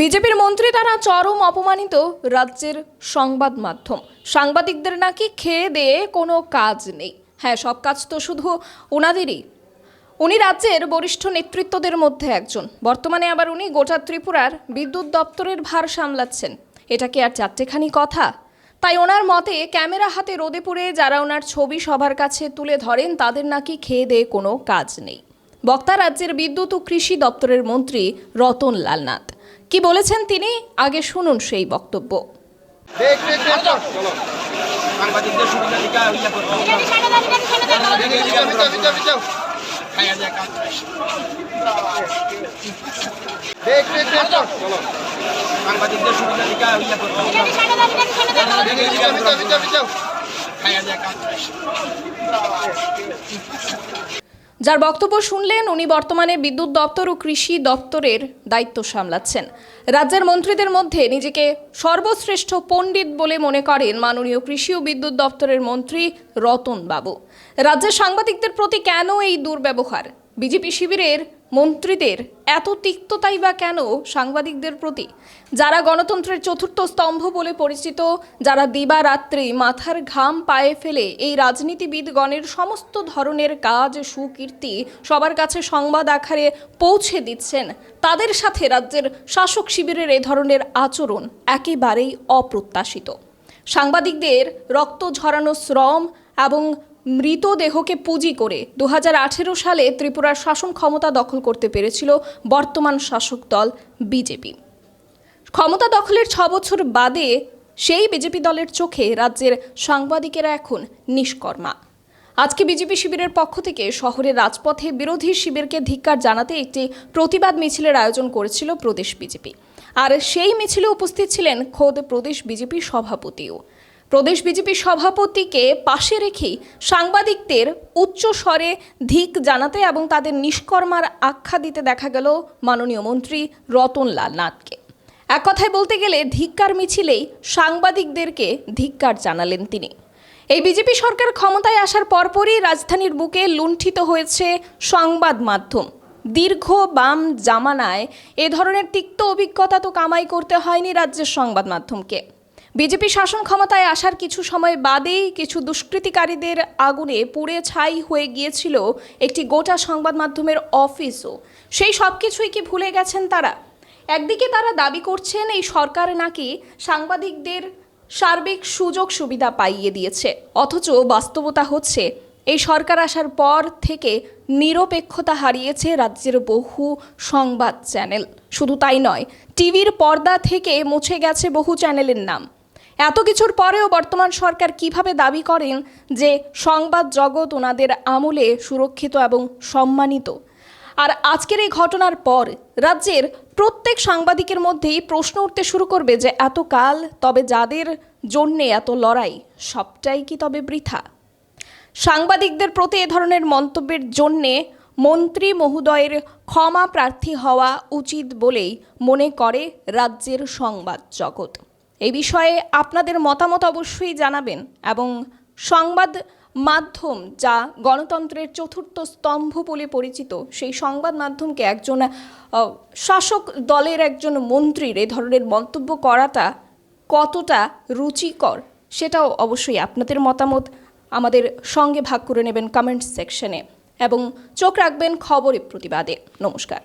বিজেপির মন্ত্রী তারা চরম অপমানিত রাজ্যের সংবাদ মাধ্যম। সাংবাদিকদের নাকি খেয়ে দিয়ে কোনো কাজ নেই। হ্যাঁ সব কাজ তো শুধু ওনাদেরই উনি রাজ্যের বরিষ্ঠ নেতৃত্বদের মধ্যে একজন। বর্তমানে আবার উনি গোটা ত্রিপুরার বিদ্যুৎ দপ্তরের ভার সামলাচ্ছেন। এটা কি আর চারটেখানি কথা? তাই ওনার মতে, ক্যামেরা হাতে রোদে পড়ে যারা ওনার ছবি সবার কাছে তুলে ধরেন, তাদের নাকি খেয়ে দিয়ে কোনো কাজ নেই। বক্তা রাজ্যের বিদ্যুৎ ও কৃষি দপ্তরের মন্ত্রী রতন লালনাথ কি বলেছেন তিনি? আগে শুনুন সেই বক্তব্য। খাইয়া যার বক্তব্য শুনলেন উনি বর্তমানে বিদ্যুৎ দপ্তর ও কৃষি দপ্তরের দায়িত্ব সামলাচ্ছেন। রাজ্যের মন্ত্রীদের মধ্যে নিজেকে সর্বশ্রেষ্ঠ পণ্ডিত বলে মনে করেন মাননীয় কৃষি ও বিদ্যুৎ দপ্তরের মন্ত্রী রতন বাবু রাজ্যের সাংবাদিকদের প্রতি কেন এই দুর্ব্যবহার? বিজেপি শিবিরের মন্ত্রীদের এত তিক্ততাই বা কেন সাংবাদিকদের প্রতি? যারা গণতন্ত্রের চতুর্থ স্তম্ভ বলে পরিচিত, যারা দিবারাত্রি মাথার ঘাম পায়ে ফেলে এই রাজনীতিবিদগণের সমস্ত ধরনের কাজ, সুকীর্তি সবার কাছে সংবাদ আকারে পৌঁছে দিচ্ছেন, তাদের সাথে রাজ্যের শাসক শিবিরের এ ধরনের আচরণ একেবারেই অপ্রত্যাশিত। সাংবাদিকদের রক্ত ঝরানো শ্রম এবং মৃতদেহকে পুঁজি করে দু হাজার আঠেরো সালে ত্রিপুরার শাসন ক্ষমতা দখল করতে পেরেছিল বর্তমান শাসক দল বিজেপি। ক্ষমতা দখলের ছ বছর বাদে সেই বিজেপি দলের চোখে রাজ্যের সাংবাদিকেরা এখন নিষ্কর্মা। আজকে বিজেপি শিবিরের পক্ষ থেকে শহরের রাজপথে বিরোধী শিবিরকে ধিক্কার জানাতে একটি প্রতিবাদ মিছিলের আয়োজন করেছিল প্রদেশ বিজেপি। আর সেই মিছিলে উপস্থিত ছিলেন খোদ প্রদেশ বিজেপি সভাপতিও। প্রদেশ বিজেপি সভাপতিকে পাশে রেখেই সাংবাদিকদের উচ্চ স্বরে ধিক জানাতে এবং তাদের নিষ্কর্মার আখ্যা দিতে দেখা গেল মাননীয় মন্ত্রী রতনলাল নাথকে। এক কথায় বলতে গেলে ধিক্কার মিছিলেই সাংবাদিকদেরকে ধিক্কার জানালেন তিনি। এই বিজেপি সরকার ক্ষমতায় আসার পরপরই রাজধানীর বুকে লুণ্ঠিত হয়েছে সংবাদ মাধ্যম। দীর্ঘ বাম জামানায় এ ধরনের তিক্ত অভিজ্ঞতা তো কামাই করতে হয়নি রাজ্যের সংবাদ মাধ্যমকে। বিজেপি শাসন ক্ষমতায় আসার কিছু সময় বাদেই কিছু দুষ্কৃতিকারীদের আগুনে পুড়ে ছাই হয়ে গিয়েছিল একটি গোটা সংবাদ মাধ্যমের অফিসও। সেই সব কিছুই কি ভুলে গেছেন তারা? একদিকে তারা দাবি করছেন এই সরকার নাকি সাংবাদিকদের সার্বিক সুযোগ সুবিধা পাইয়ে দিয়েছে, অথচ বাস্তবতা হচ্ছে এই সরকার আসার পর থেকে নিরপেক্ষতা হারিয়েছে রাজ্যের বহু সংবাদ চ্যানেল। শুধু তাই নয়, টিভির পর্দা থেকে মুছে গেছে বহু চ্যানেলের নাম। এত কিছুর পরেও বর্তমান সরকার কীভাবে দাবি করেন যে সংবাদ জগৎ ওনাদের আমলে সুরক্ষিত এবং সম্মানিত? আর আজকের এই ঘটনার পর রাজ্যের প্রত্যেক সাংবাদিকের মধ্যেই প্রশ্ন উঠতে শুরু করবে যে, এত কাল তবে যাদের জন্যে এত লড়াই, সবটাই কি তবে বৃথা? সাংবাদিকদের প্রতি এ ধরনের মন্তব্যের জন্যে মন্ত্রী মহোদয়ের ক্ষমা প্রার্থী হওয়া উচিত বলেই মনে করে রাজ্যের সংবাদ জগৎ। এই বিষয়ে আপনাদের মতামত অবশ্যই জানাবেন এবং সংবাদ মাধ্যম যা গণতন্ত্রের চতুর্থ স্তম্ভ বলে পরিচিত, সেই সংবাদ মাধ্যমকে একজন শাসক দলের একজন মন্ত্রীর এ ধরনের মন্তব্য করাটা কতটা রুচিকর, সেটাও অবশ্যই আপনাদের মতামত আমাদের সঙ্গে ভাগ করে নেবেন কমেন্ট সেকশনে এবং চোখ রাখবেন খবরে প্রতিবাদে। নমস্কার।